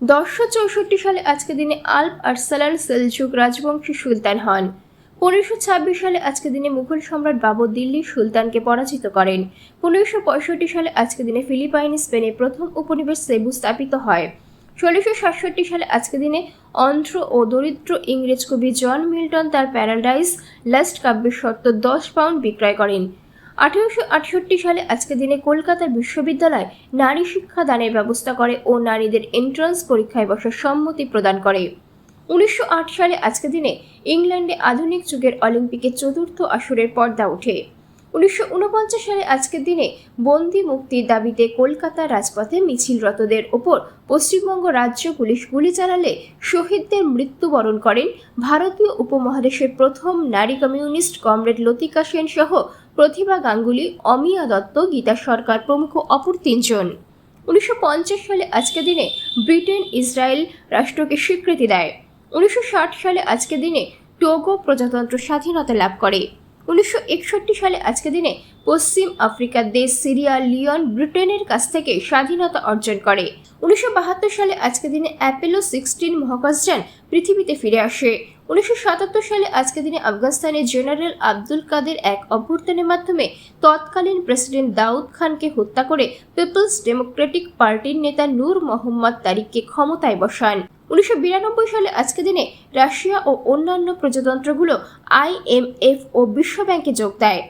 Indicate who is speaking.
Speaker 1: দশশো চৌষট্টি সালে আজকে দিনে আলপ আরসালান সেলজুক রাজবংশী সুলতান হন। পনেরোশো ছাব্বিশ সালে আজকে দিনে মুঘল সম্রাট বাবর দিল্লির সুলতানকে পরাজিত করেন। পনেরোশো পঁয়ষট্টি সালে আজকে দিনে ফিলিপাইন স্পেনে প্রথম উপনিবেশ সেবু স্থাপিত হয়। ষোলোশো সাতষট্টি সালে আজকে দিনে অন্ধ্র ও দরিদ্র ইংরেজ কবি জন মিল্টন তার প্যারাডাইস লাস্ট কাব্যের শর্ত দশ পাউন্ড বিক্রয় করেন। আঠেরোশো আটষট্টি সালে আজকে দিনে কলকাতা বিশ্ববিদ্যালয় নারী শিক্ষা দানের ব্যবস্থা করে ও নারীদের এন্ট্রান্স পরীক্ষায় বসার সম্মতি প্রদান করে। উনিশশো আট সালে আজকে দিনে ইংল্যান্ডে আধুনিক যুগের অলিম্পিকের চতুর্থ আসরের পর্দা ওঠে। উনিশশো উনপঞ্চাশ সালে আজকের দিনে বন্দি মুক্তির দাবিতে কলকাতা রাজপথে মিছিলরতদের ওপর পশ্চিমবঙ্গ রাজ্য পুলিশ গুলি চালালে শহীদদের মৃত্যুবরণ করেন ভারতীয় উপমহাদেশের প্রথম নারী কমিউনিস্ট কমরেড লতিকা সেন সহ প্রতিভা গাঙ্গুলি, অমিয়া দত্ত, গীতা সরকার প্রমুখ অপর তিনজন। উনিশশো পঞ্চাশ সালে আজকের দিনে ব্রিটেন ইসরায়েল রাষ্ট্রকে স্বীকৃতি দেয়। উনিশশো ষাট সালে আজকের দিনে টোগো প্রজাতন্ত্র স্বাধীনতা লাভ করে। উনিশশো একষট্টি সালে আজকের দিনে পশ্চিম আফ্রিকার দেশ সিরিয়া, লিওন ব্রিটেনের কাছ থেকে স্বাধীনতা অর্জন করে। উনিশশো বাহাত্তর সালে আজকের দিনে অ্যাপেলো সিক্সটিন মহাকাশযান পৃথিবীতে ফিরে আসে। উনিশশো সাতাত্তর সালে আজকের দিনে আফগানিস্তানের জেনারেল আব্দুল কাদের এক অভ্যর্থনের মাধ্যমে তৎকালীন প্রেসিডেন্ট দাউদ খানকে হত্যা করে পিপলস ডেমোক্রেটিক পার্টির নেতা নূর মোহাম্মদ তারিককে ক্ষমতায় বসান। উনিশশো বিরানব্বই সালে আজকের দিনে রাশিয়া ও অন্যান্য প্রজাতন্ত্রগুলো আইএমএফ ও বিশ্বব্যাংকে যোগ দেয়।